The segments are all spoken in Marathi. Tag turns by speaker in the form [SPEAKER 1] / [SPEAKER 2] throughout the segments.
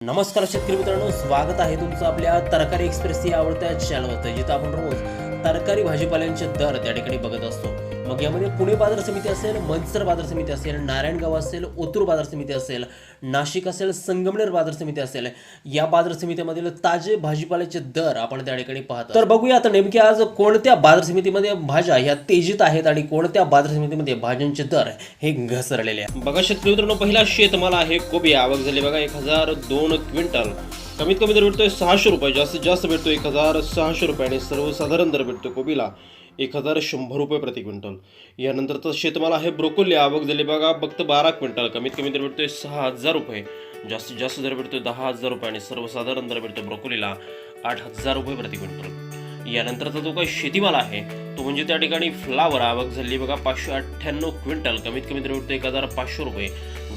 [SPEAKER 1] नमस्कार शेतकरी मित्रांनो स्वागत आहे तुमचं आपल्या तरकारी एक्सप्रेस या आवडत्या चॅनलवर जिथं आपण रोज तरकारी भाजीपाल्यांचे दर त्या ठिकाणी बघत असतो. मग यामध्ये पुणे बाजार समिती असेल मनसर बाजार समिती असेल नारायणगाव असेल ओतूर बाजार समिती असेल नाशिक असेल संगमनेर बाजार समिती असेल या बाजार समितीमधील ताजे भाजीपाल्याचे दर आपण त्या ठिकाणी पाहतो तर बघूया आता नेमके आज कोणत्या बाजार समितीमध्ये भाज्या ह्या तेजीत आहेत आणि कोणत्या बाजार समितीमध्ये भाज्यांचे दर हे घसरलेले आहेत? बघा शेतकरी मित्रांनो पहिला शेतमाल आहे कोबी आवक झाली बघा एक हजार दोन क्विंटल. कमीत कमी दर भेटतोय सहाशे रुपये. जास्तीत जास्त भेटतो एक हजार सहाशे रुपये आणि सर्वसाधारण दर भेटतो कोबीला. एक हजार शंभर रुपये प्रति क्विंटल. यानंतरचा शेतमाल आहे ब्रोकोली आवक झाली बघा फक्त बारा क्विंटल. कमीत कमी दर भेटतोय सहा हजार रुपये. जास्तीत जास्त दर भेटतोय दहा हजार रुपये आणि सर्वसाधारण दर भेटतो ब्रोकोलीला आठ हजार रुपये प्रति क्विंटल. यानंतरचा जो काही शेतीमाल आहे तो म्हणजे त्या ठिकाणी फ्लावर आवक झाली बघा पाचशे अठ्ठ्याण्णव क्विंटल. कमीत कमी दर भेटतोय एक हजार पाचशे रुपये.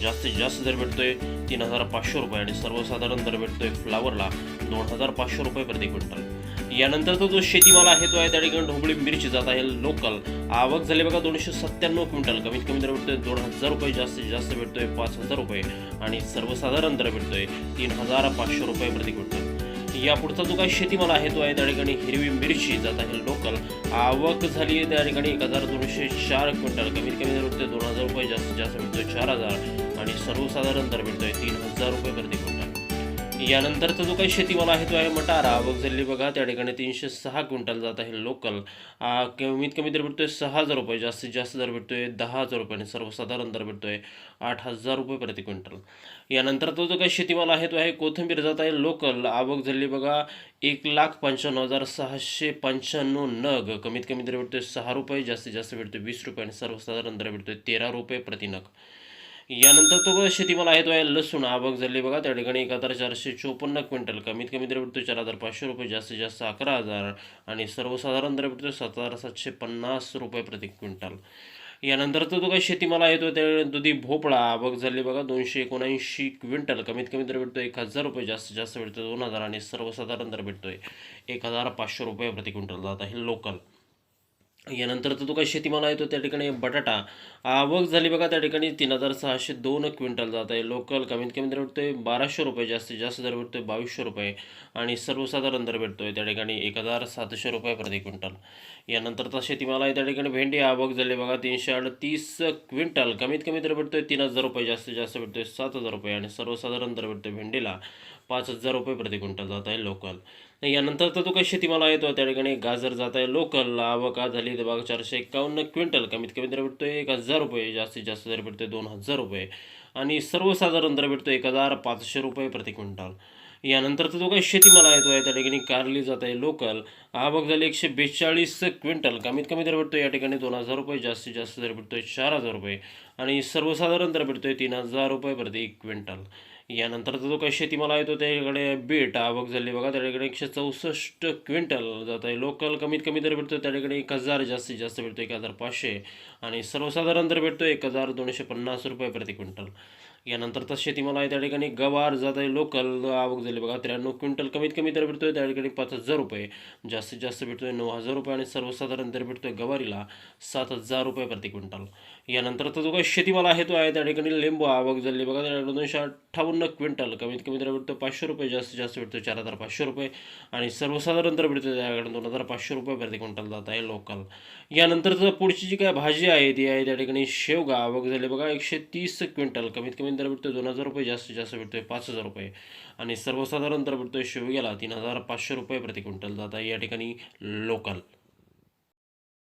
[SPEAKER 1] जास्तीत जास्त दर भेटतोय तीन हजार पाचशे रुपये आणि सर्वसाधारण दर भेटतोय फ्लावरला दोन हजार पाचशे रुपये प्रति क्विंटल. यानंतरचा जो शेतीमाल आहे तो आहे त्या ठिकाणी ढोबळी मिरची जात आहे लोकल. आवक झाली बघा दोनशे सत्त्याण्णव क्विंटल. कमीत कमी दर भेटतोय दोन हजार रुपये जास्तीत जास्त भेटतोय पाच हजार रुपये. आणि सर्वसाधारण दर भेटतोय तीन हजार पाचशे रुपये प्रति क्विंटल. या पुढचा जो काही शेतीमाल आहे तो आहे त्या ठिकाणी हिरवी मिरची जात आहे लोकल. आवक झाली आहे त्या ठिकाणी एक हजार दोनशे चार क्विंटल. कमीत कमी दर भेटतोय दोन हजार रुपये जास्तीत जास्त भेटतोय चार हजार. आणि सर्वसाधारण दर भेटतोय तीन हजार रुपये प्रति क्विंटल. यानंतरचा जो काही शेतीमाल आहे तो आहे मटारा. आवक झाली बघा त्या ठिकाणी तीनशे सहा क्विंटल जात आहे लोकल. कमीत कमी दर भेटतोय सहा हजार रुपये. जास्तीत जास्त दर भेटतोय दहा हजार रुपये आणि सर्वसाधारण दर भेटतोय आठ हजार रुपये प्रति क्विंटल. यानंतर तो जो काही शेतीमाल आहे तो आहे कोथिंबीर जात आहे लोकल. आवक झाली बघा एक लाख पंच्याण्णव हजार सहाशे पंच्याण्णव नग. कमीत कमी दर भेटतोय सहा रुपये जास्तीत जास्त भेटतोय वीस रुपये आणि सर्वसाधारण दर भेटतोय तेरा रुपये प्रति नग. यानंतर तो शेतीमाल आहे तो आहे लसूण आवक झाली बघा. त्या ठिकाणी एक हजार चारशे चोपन्न क्विंटल. कमीत कमी दर भेटतो चार हजार पाचशे रुपये जास्तीत जास्त अकरा हजार. आणि सर्वसाधारण दर भेटतो सात हजार सातशे पन्नास रुपये प्रति क्विंटल. यानंतर तो काही शेतीमाल आहे तो त्या दुधी भोपळा आवक झाली बघा. दोनशे एकोणऐंशी क्विंटल. कमीत कमी दर भेटतो एक हजार रुपये जास्तीत जास्त भेटतो दोन हजार. आणि सर्वसाधारण दर भेटतोय एक हजार पाचशे रुपये प्रति क्विंटल. जात आहे लोकल यानंतर तर तो काही शेतीमाल आहे तो त्या ठिकाणी बटाटा आवक झाली बघा त्या ठिकाणी तीन हजार सहाशे दोन क्विंटल जात आहे. लोकल कमीत कमी दर भेटतोय बाराशे रुपये जास्तीत जास्त दर भेटतोय बावीसशे रुपये आणि सर्वसाधारण दर भेटतोय त्या ठिकाणी एक हजार सातशे रुपये प्रति क्विंटल. यानंतरचा शेतीमाल आहे त्या ठिकाणी भेंडी आवक झाली बघा तीनशे अडतीस क्विंटल. कमीत कमी दर भेटतोय तीन हजार रुपये जास्तीत जास्त भेटतोय सात हजार रुपये आणि सर्वसाधारण दर भेटतोय भेंडीला पाच हजार रुपये प्रति क्विंटल जात आहे लोकल. यानंतर तर तो काही शेतीमाल येतो त्या ठिकाणी. गाजर जात आहे लोकल आवका झाली तर बघा चारशे एकावन्न क्विंटल कमीत कमी दर भेटतो एक हजार रुपये जास्तीत जास्त दर भेटतो दोन हजार रुपये. आणि सर्वसाधारण दर भेटतो एक हजार पाचशे रुपये प्रति क्विंटल. यानंतरचा जो काही शेतीमाला येतो आहे त्या ठिकाणी कारली जात आहे लोकल आवक झाली एकशे बेचाळीस क्विंटल. कमीत कमी दर भेटतो या ठिकाणी दोन हजार रुपये जास्तीत जास्त दर भेटतो आहे चार हजार रुपये. आणि सर्वसाधारण दर भेटतो आहे तीन हजार रुपये प्रति क्विंटल. यानंतरचा जो काही शेतीमाला येतो त्याकडे बीट आवक झाली बघा त्याकडे एकशे चौसष्ट क्विंटल जात आहे. लोकल कमीत कमी दर भेटतो त्या ठिकाणी एक हजार जास्तीत जास्त भेटतो एक हजार पाचशे. आणि सर्वसाधारण दर भेटतो एक हजार दोनशे पन्नास रुपये प्रति क्विंटल. यानंतर यानंतरचा शेतीमाल आहे त्या ठिकाणी गवार जात आहे लोकल आवक झाली बघा त्र्याण्णव क्विंटल कमीत कमी दर भेटतोय त्या ठिकाणी पाच हजार रुपये. जास्तीत जास्त भेटतोय नऊ हजार रुपये आणि सर्वसाधारण दर भेटतोय गवारीला सात हजार रुपये प्रति क्विंटल. यानंतरचा जो काही शेतीमाल आहे तो आहे त्या ठिकाणी लिंबू आवक झाली बघा त्या दोनशे अठ्ठावन्न क्विंटल कमीत कमी दर भेटतो पाचशे रुपये जास्तीत जास्त भेटतो चार हजार पाचशे रुपये. आणि सर्वसाधारण दर भेटतो त्याकडे दोन हजार पाचशे रुपये प्रति क्विंटल जात आहे लोकल. यानंतरचं पुढची जी काय भाजी आहे ती आहे त्या ठिकाणी शेवगा आवक झाली बघा एकशे तीस क्विंटल कमीत कमी दर भेटतो दोन हजार रुपये जास्तीत जास्त भेटतोय पाच हजार रुपये. आणि सर्वसाधारण दर भेटतोय शेवग्याला तीन हजार पाचशे रुपये प्रति क्विंटल जात आहे या ठिकाणी लोकल.